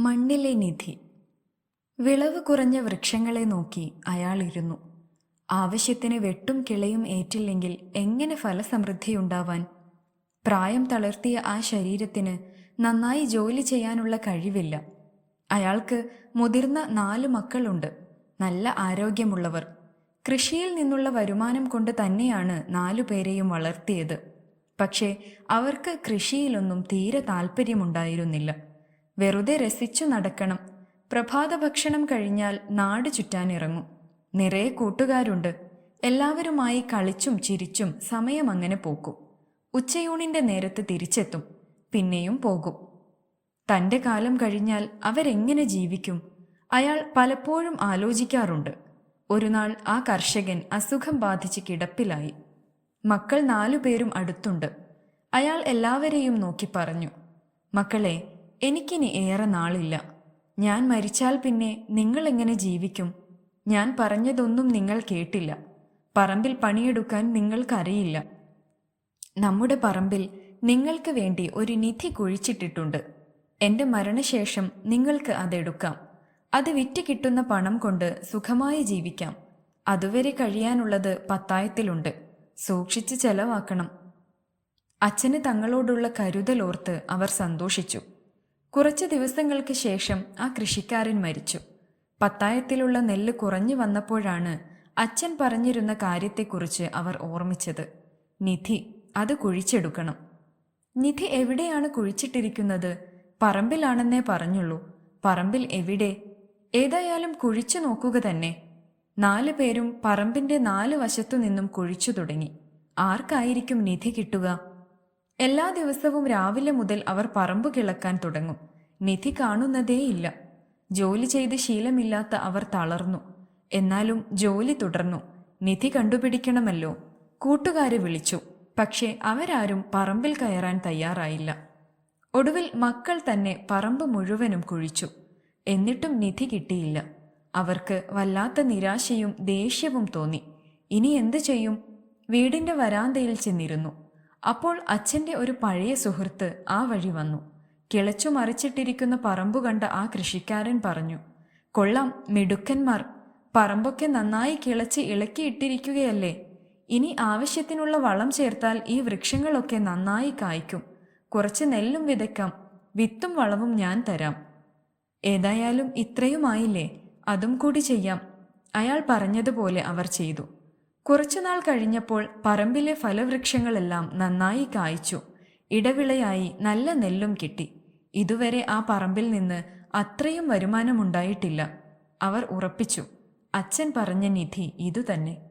മണ്ണിലെ നിധി. വിളവ് കുറഞ്ഞ വൃക്ഷങ്ങളെ നോക്കി അയാൾ ഇരുന്നു. ആവശ്യത്തിന് വെട്ടും കിളയും ഏറ്റില്ലെങ്കിൽ എങ്ങനെ ഫലസമൃദ്ധിയുണ്ടാവാൻ പ്രായം തളർത്തിയ ആ ശരീരത്തിന് നന്നായി ജോലി ചെയ്യാനുള്ള കഴിവില്ല. അയാൾക്ക് മുതിർന്ന നാല് മക്കളുണ്ട്. നല്ല ആരോഗ്യമുള്ളവർ. കൃഷിയിൽ നിന്നുള്ള വരുമാനം കൊണ്ട് തന്നെയാണ് നാലു പേരെയും വളർത്തിയത്. പക്ഷേ അവർക്ക് കൃഷിയിലൊന്നും തീരെ താല്പര്യമുണ്ടായിരുന്നില്ല വെറുതെ രസിച്ചു നടക്കണം. പ്രഭാത ഭക്ഷണം കഴിഞ്ഞാൽ നാട് ചുറ്റാനിറങ്ങും. നിറയെ കൂട്ടുകാരുണ്ട്. എല്ലാവരുമായി കളിച്ചും ചിരിച്ചും സമയം അങ്ങനെ പോക്കും. ഉച്ചയൂണിന്റെ നേരത്ത് തിരിച്ചെത്തും. പിന്നെയും പോകും. തന്റെ കാലം കഴിഞ്ഞാൽ അവരെങ്ങനെ ജീവിക്കും? അയാൾ പലപ്പോഴും ആലോചിക്കാറുണ്ട്. ഒരു നാൾ ആ കർഷകൻ അസുഖം ബാധിച്ച് കിടപ്പിലായി. മക്കൾ നാലുപേരും അടുത്തുണ്ട്. അയാൾ എല്ലാവരെയും നോക്കി പറഞ്ഞു. മക്കളെ എനിക്കിനി ഏറെ നാളില്ല. ഞാൻ മരിച്ചാൽ പിന്നെ നിങ്ങൾ എങ്ങനെ ജീവിക്കും? ഞാൻ പറഞ്ഞതൊന്നും നിങ്ങൾ കേട്ടില്ല. പറമ്പിൽ പണിയെടുക്കാൻ നിങ്ങൾക്കറിയില്ല. നമ്മുടെ പറമ്പിൽ നിങ്ങൾക്ക് വേണ്ടി ഒരു നിധി കുഴിച്ചിട്ടിട്ടുണ്ട്. എന്റെ മരണശേഷം നിങ്ങൾക്ക് അതെടുക്കാം. അത് വിറ്റ് കിട്ടുന്ന പണം കൊണ്ട് സുഖമായി ജീവിക്കാം. അതുവരെ കഴിയാനുള്ളത് പത്തായത്തിലുണ്ട്. സൂക്ഷിച്ച് ചെലവാക്കണം. അച്ഛന് തങ്ങളോടുള്ള കരുതലോർത്ത് അവർ സന്തോഷിച്ചു. കുറച്ച് ദിവസങ്ങൾക്ക് ശേഷം ആ കൃഷിക്കാരൻ മരിച്ചു. പത്തായത്തിലുള്ള നെല്ല് കുറഞ്ഞു വന്നപ്പോഴാണ് അച്ഛൻ പറഞ്ഞിരുന്ന കാര്യത്തെക്കുറിച്ച് അവർ ഓർമ്മിച്ചത്. നിധി അത് കുഴിച്ചെടുക്കണം. നിധി എവിടെയാണ് കുഴിച്ചിട്ടിരിക്കുന്നത്? പറമ്പിലാണെന്നേ പറഞ്ഞുള്ളൂ. പറമ്പിൽ എവിടെ? ഏതായാലും കുഴിച്ചു നോക്കുക തന്നെ. നാല് പേരും പറമ്പിന്റെ നാല് വശത്തു നിന്നും കുഴിച്ചു തുടങ്ങി. ആർക്കായിരിക്കും നിധി കിട്ടുക? എല്ലാ ദിവസവും രാവിലെ മുതൽ അവർ പറമ്പ് കിളക്കാൻ തുടങ്ങും. നിധി കാണുന്നതേയില്ല ജോലി ചെയ്ത് ശീലമില്ലാത്ത അവർ തളർന്നു. എന്നാലും ജോലി തുടർന്നു. നിധി കണ്ടുപിടിക്കണമല്ലോ. കൂട്ടുകാരെ വിളിച്ചു. പക്ഷേ അവരാരും പറമ്പിൽ കയറാൻ തയ്യാറായില്ല. ഒടുവിൽ മക്കൾ തന്നെ പറമ്പ് മുഴുവനും കുഴിച്ചു. എന്നിട്ടും നിധി കിട്ടിയില്ല. അവർക്ക് വല്ലാത്ത നിരാശയും ദേഷ്യവും തോന്നി. ഇനി എന്തു ചെയ്യും? വീടിന്റെ വരാന്തയിൽ ചെന്നിരുന്നു. അപ്പോൾ അച്ഛന്റെ ഒരു പഴയ സുഹൃത്ത് ആ വഴി വന്നു. കിളച്ചു മറിച്ചിട്ടിരിക്കുന്ന പറമ്പു കണ്ട ആ കൃഷിക്കാരൻ പറഞ്ഞു കൊള്ളാം മിടുക്കന്മാർ. പറമ്പൊക്കെ നന്നായി കിളച്ച് ഇളക്കിയിട്ടിരിക്കുകയല്ലേ. ഇനി ആവശ്യത്തിനുള്ള വളം ചേർത്താൽ ഈ വൃക്ഷങ്ങളൊക്കെ നന്നായി കായ്ക്കും. കുറച്ച് നെല്ലും വിതയ്ക്കാം. വിത്തും വളവും ഞാൻ തരാം. ഏതായാലും ഇത്രയുമായില്ലേ. അതും കൂടി ചെയ്യാം. അയാൾ പറഞ്ഞതുപോലെ അവർ ചെയ്തു. കുറച്ചുനാൾ കഴിഞ്ഞപ്പോൾ പറമ്പിലെ ഫലവൃക്ഷങ്ങളെല്ലാം നന്നായി കായ്ച്ചു. ഇടവിളയായി നല്ല നെല്ലും കിട്ടി. ഇതുവരെ ആ പറമ്പിൽ നിന്ന് അത്രയും വരുമാനമുണ്ടായിട്ടില്ല. അവർ ഉറപ്പിച്ചു. അച്ഛൻ പറഞ്ഞ നിധി ഇതുതന്നെ.